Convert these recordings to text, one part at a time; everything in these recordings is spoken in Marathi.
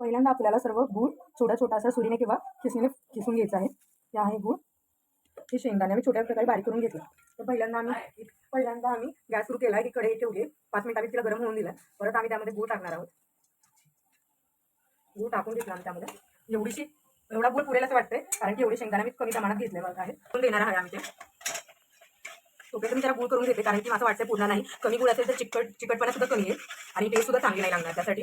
पहिल्यांदा आपल्याला सर्व गूळ छोटा असा सुरीने किंवा खिसणीने खिसून घ्यायचा आहे हे आहे गूळ. हे शेंगदाणे आम्ही छोट्या प्रकारे बारीक करून घेतला. तर पहिल्यांदा आम्ही पहिल्यांदा आम्ही गॅस सुरू केला. की कढई ठेवली. पाच मिनिटांनी तिला गरम होऊन दिलं. परत आम्ही त्यामध्ये गूळ टाकणार आहोत. गूळ टाकून घेतला आम्ही त्यामध्ये. एवढीशी एवढा गूळ पुरेल असं वाटतंय कारण की एवढे शेंगदाणे मी कमी प्रमाणात घेतले बघा. आहे पण देणार आहे आम्ही ते. तोपर्यंत मी त्याला गूळ करून घेते कारण की माझं वाटतं पूर्ण नाही. कमी गुळ असेल तर चिकट चिकटपणा सुद्धा कमी आहे आणि टेस्ट सुद्धा चांगली नाही लागणार त्यासाठी.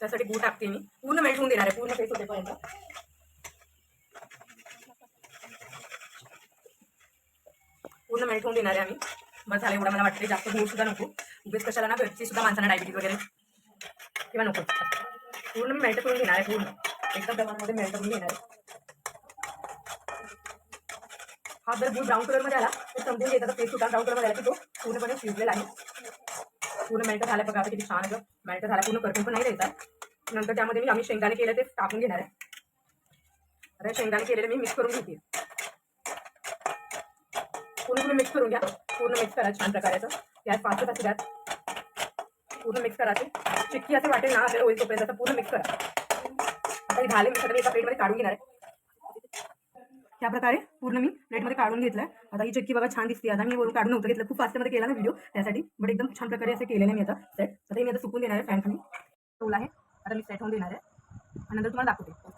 त्यासाठी गूळ टाकते मी. पूर्ण मेल्ट होऊन देणार आहे पूर्ण फेस होतेपर्यंत. पूर्ण मेल्ट होऊन देणार आहे आम्ही. मग झालं एवढं मला वाटते जास्त गूळ सुद्धा नको. उगेच कशाला ना घरची सुद्धा माणसांना डायबिटीज वगैरे किंवा नको. पूर्ण मी मेल्ट करून घेणार आहे पूर्ण. एकदम प्रमाणामध्ये मेल्ट करून घेणार आहे. हा जर गूळ ब्राऊन कलरमध्ये आला तर समजून घेतात फेस सुद्धा ब्राऊन कलरमध्ये आला की तो पूर्णपणे शिजलेला आहे. पूर्ण मेल्ट झालं बघा आता किती छान असं मेल्ट झाला पूर्ण करपून पण नाही द्यायचा. नंतर त्यामध्ये मी आम्ही शेंगदाणे केले ते टाकून घेणार आहे. आता शेंगदाणे केलेले मी मिक्स करून घेते. पूर्ण तुम्ही मिक्स करून घ्या. पूर्ण मिक्स करा छान प्रकारे यात गॅस फास्ट द्यात. पूर्ण मिक्स करायचे चिक्की असं वाटेल ना आपल्याला होईल तोपर्यंत पूर्ण मिक्स करा. आता हे झाले मी सगळे एका प्लेटमध्ये काढून घेणार आहे. ह्या प्रकारे पूर्ण मी प्लेटमध्ये काढून घेतलं आता ही चक्की बघा छान दिसते. आता मी वरून काढून नव्हतं घेतलं. खूप फास्टमध्ये केला ना व्हिडिओ त्यासाठी बट एकदम छान प्रकारे असं केलेलं मी आता सेट आता मी आता सुकून देणार आहे फॅन खाली. टोल आहे. आता मी सेट होऊन देणार आहे. आणि नंतर तुम्हाला दाखवते.